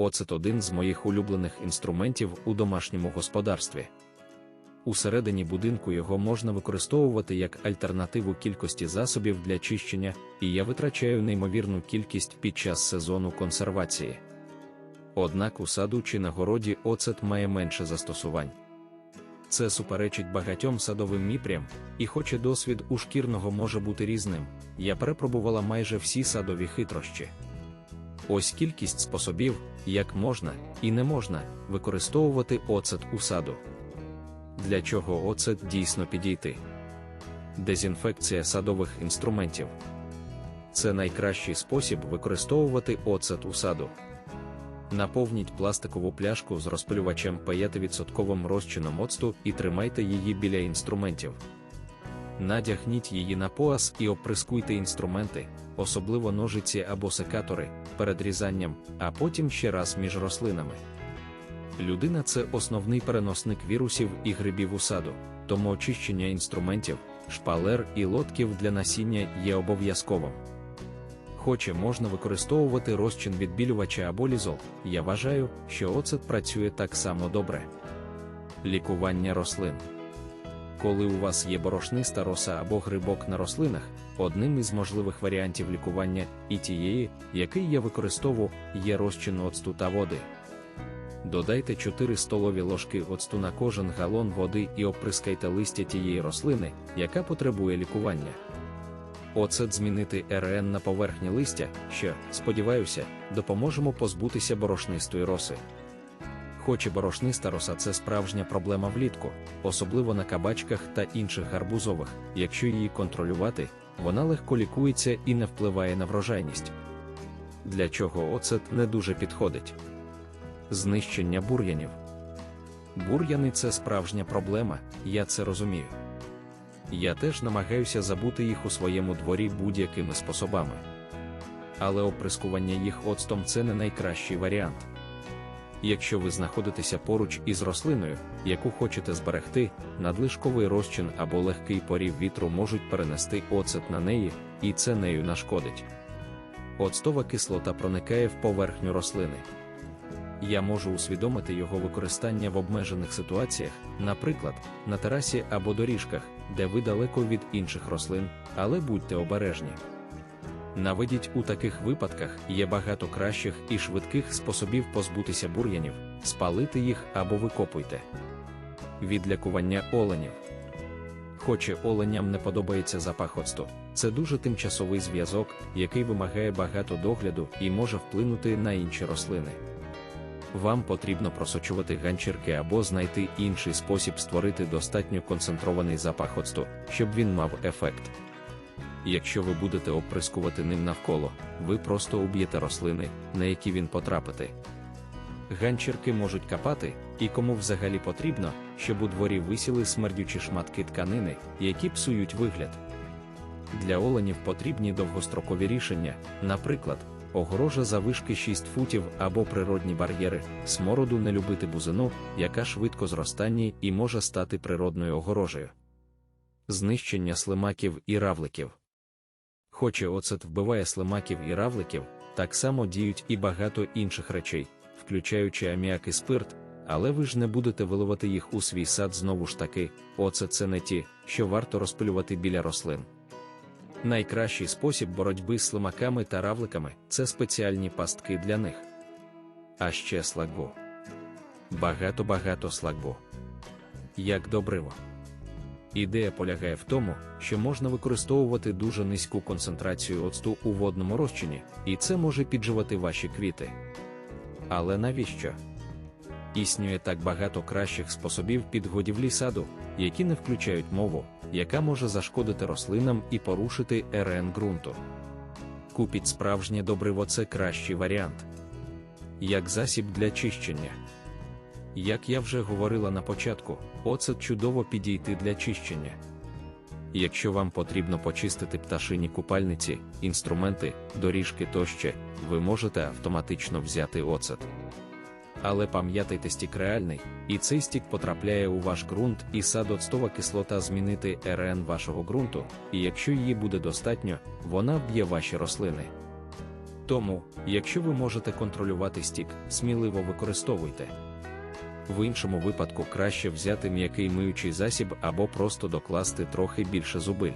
Оцет один з моїх улюблених інструментів у домашньому господарстві. Усередині будинку його можна використовувати як альтернативу кількості засобів для чищення, і я витрачаю неймовірну кількість під час сезону консервації. Однак у саду чи на городі оцет має менше застосувань. Це суперечить багатьом садовим міпрям, і хоча досвід у шкірного може бути різним, я перепробувала майже всі садові хитрощі. Ось кількість способів, як можна і не можна використовувати оцет у саду. Для чого оцет дійсно підійти? Дезінфекція садових інструментів. Це найкращий спосіб використовувати оцет у саду. Наповніть пластикову пляшку з розпилювачем 5% розчином оцту і тримайте її біля інструментів. Надягніть її на пояс і оприскуйте інструменти, особливо ножиці або секатори, перед різанням, а потім ще раз між рослинами. Людина це основний переносник вірусів і грибів у саду, тому очищення інструментів, шпалер і лотків для насіння є обов'язковим. Хоче можна використовувати розчин відбілювача або лізол, я вважаю, що оцет працює так само добре. Лікування рослин. Коли у вас є борошниста роса або грибок на рослинах, одним із можливих варіантів лікування і тієї, який я використовував, є розчин оцту та води. Додайте 4 столові ложки оцту на кожен галон води і оприскайте листя тієї рослини, яка потребує лікування. Оцет змінити РН на поверхні листя, що, сподіваюся, допоможемо позбутися борошнистої роси. Хоч і борошниста роса це справжня проблема влітку, особливо на кабачках та інших гарбузових, якщо її контролювати, вона легко лікується і не впливає на врожайність. Для чого оцет не дуже підходить. Знищення бур'янів. Бур'яни це справжня проблема, я це розумію. Я теж намагаюся забути їх у своєму дворі будь-якими способами. Але оприскування їх оцтом це не найкращий варіант. Якщо ви знаходитеся поруч із рослиною, яку хочете зберегти, надлишковий розчин або легкий порів вітру можуть перенести оцет на неї, і це нею нашкодить. Оцтова кислота проникає в поверхню рослини. Я можу усвідомити його використання в обмежених ситуаціях, наприклад, на терасі або доріжках, де ви далеко від інших рослин, але будьте обережні. Наведіть у таких випадках є багато кращих і швидких способів позбутися бур'янів, спалити їх або викопуйте. Відлякування оленів. Хоче оленям не подобається запах оцту, це дуже тимчасовий зв'язок, який вимагає багато догляду і може вплинути на інші рослини. Вам потрібно просочувати ганчірки або знайти інший спосіб створити достатньо концентрований запах оцту, щоб він мав ефект. Якщо ви будете оприскувати ним навколо, ви просто уб'єте рослини, на які він потрапити. Ганчірки можуть капати, і кому взагалі потрібно, щоб у дворі висіли смердючі шматки тканини, які псують вигляд. Для оленів потрібні довгострокові рішення, наприклад, огорожа завишки 6 футів або природні бар'єри, смороду не любити бузину, яка швидко зростання і може стати природною огорожею. Знищення слимаків і равликів. Хоче оцет вбиває слимаків і равликів, так само діють і багато інших речей, включаючи аміак і спирт, але ви ж не будете виливати їх у свій сад знову ж таки, оцет це не ті, що варто розпилювати біля рослин. Найкращий спосіб боротьби з слимаками та равликами це спеціальні пастки для них. А ще слагбу. Багато-багато слагбу. Як добриво. Ідея полягає в тому, що можна використовувати дуже низьку концентрацію оцту у водному розчині, і це може підживати ваші квіти. Але навіщо? Існує так багато кращих способів підгодівлі саду, які не включають мову, яка може зашкодити рослинам і порушити РН ґрунту. Купіть справжнє добриво це кращий варіант. Як засіб для чищення. Як я вже говорила на початку, оцет чудово підійти для чищення. Якщо вам потрібно почистити пташині купальниці, інструменти, доріжки тощо, ви можете автоматично взяти оцет. Але пам'ятайте стік реальний, і цей стік потрапляє у ваш ґрунт і садоцтова кислота змінити РН вашого ґрунту, і якщо її буде достатньо, вона вб'є ваші рослини. Тому, якщо ви можете контролювати стік, сміливо використовуйте. В іншому випадку краще взяти м'який миючий засіб або просто докласти трохи більше зубиль.